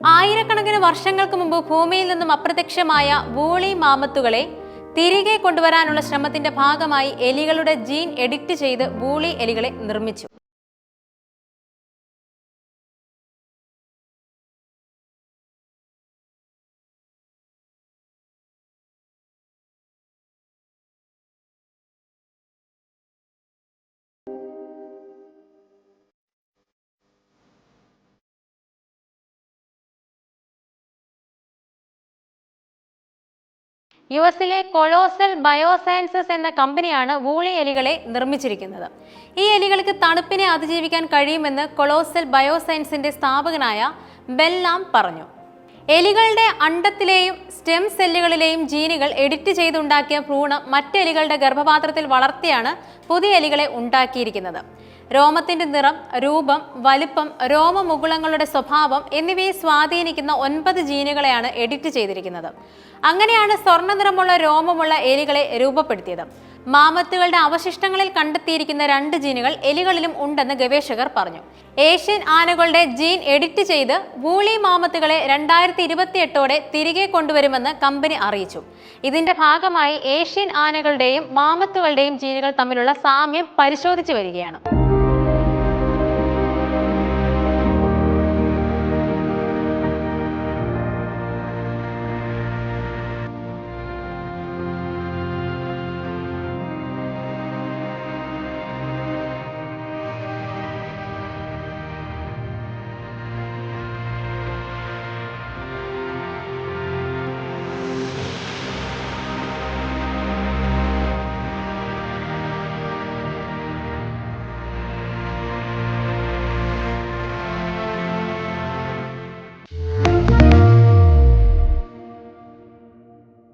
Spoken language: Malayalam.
ആയിരക്കണക്കിന് വർഷങ്ങൾക്ക് മുമ്പ് ഭൂമിയിൽ നിന്നും അപ്രത്യക്ഷമായ വൂളി മാമത്തുകളെ തിരികെ കൊണ്ടുവരാനുള്ള ശ്രമത്തിന്റെ ഭാഗമായി എലികളുടെ ജീൻ എഡിറ്റ് ചെയ്ത് വൂളി എലികളെ നിർമ്മിച്ചു. യു എസിലെ കൊളോസൽ ബയോസയൻസസ് എന്ന കമ്പനിയാണ് വൂളി എലികളെ നിർമ്മിച്ചിരിക്കുന്നത്. ഈ എലികൾക്ക് തണുപ്പിനെ അതിജീവിക്കാൻ കഴിയുമെന്ന് കൊളോസൽ ബയോസയൻസിന്റെ സ്ഥാപകനായ ബെല്ലാം പറഞ്ഞു. എലികളുടെ അണ്ടത്തിലെയും സ്റ്റെം സെല്ലുകളിലെയും ജീനുകൾ എഡിറ്റ് ചെയ്തുണ്ടാക്കിയ ഭ്രൂണം മറ്റെലികളുടെ ഗർഭപാത്രത്തിൽ വളർത്തിയാണ് പുതിയ എലികളെ ഉണ്ടാക്കിയിരിക്കുന്നത്. രോമത്തിന്റെ നിറം രൂപം വലിപ്പം രോമമുകുളങ്ങളുടെ സ്വഭാവം എന്നിവയെ സ്വാധീനിക്കുന്ന ഒൻപത് ജീനുകളെയാണ് എഡിറ്റ് ചെയ്തിരിക്കുന്നത്. അങ്ങനെയാണ് സ്വർണ നിറമുള്ള രോമമുള്ള എലികളെ രൂപപ്പെടുത്തിയത്. മാമത്തുകളുടെ അവശിഷ്ടങ്ങളിൽ കണ്ടെത്തിയിരിക്കുന്ന രണ്ട് ജീനുകൾ എലികളിലും ഉണ്ടെന്ന് ഗവേഷകർ പറഞ്ഞു. ഏഷ്യൻ ആനകളുടെ ജീൻ എഡിറ്റ് ചെയ്ത് വൂളി മാമത്തുകളെ രണ്ടായിരത്തി ഇരുപത്തിയെട്ടോടെ തിരികെ കൊണ്ടുവരുമെന്ന് കമ്പനി അറിയിച്ചു. ഇതിന്റെ ഭാഗമായി ഏഷ്യൻ ആനകളുടെയും മാമത്തുകളുടെയും ജീനുകൾ തമ്മിലുള്ള സാമ്യം പരിശോധിച്ചു വരികയാണ്.